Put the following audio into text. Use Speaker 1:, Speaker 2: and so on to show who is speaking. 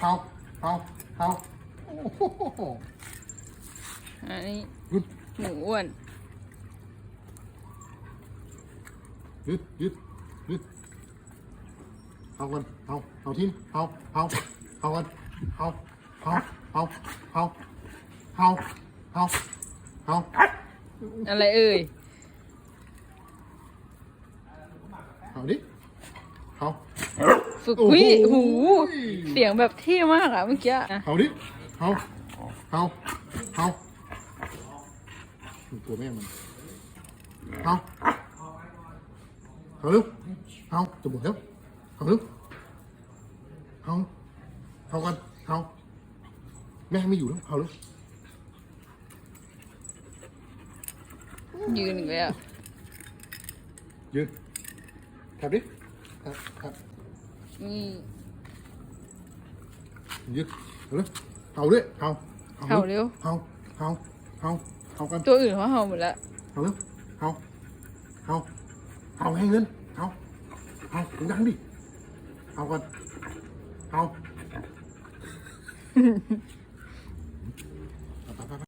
Speaker 1: เฮาเฮาเฮาโอ้โห
Speaker 2: อันนี้
Speaker 1: หยุด
Speaker 2: หมูอ้วน
Speaker 1: หยุดหยุดหยุดเฮากันเฮาเฮาทิ้งเฮาเฮาเฮากันเฮาเฮาเฮาเฮาเฮาเฮาเฮา
Speaker 2: อะไรเอ่ย
Speaker 1: เฮาดิเฮา
Speaker 2: ฝึก
Speaker 1: โอ้โห
Speaker 2: วิหูเสียงแบบเท่มากอะเมื่อกี้อะ
Speaker 1: เฮาดิเฮาเฮาเฮาตัวแม่มันเฮาเฮาเร็วเฮาจะหมดแล้วเฮาเร็วเฮาเฮากันเฮาแม่ไม่อยู่แล้วเฮาเร็ว
Speaker 2: ยืนอีกแล้ว
Speaker 1: ยืนขับดิขับขับ
Speaker 2: นี่
Speaker 1: ยืนเร็วเฮาด้วยเฮา
Speaker 2: เห่าเร็ว
Speaker 1: เฮาเฮาเฮาเฮากัน
Speaker 2: ตัวอื่นเขาเห่าหมดแล้ว
Speaker 1: เฮาเร็วเฮาเฮาเฮาให้เงินเฮาเฮาดังดิเฮากันเฮา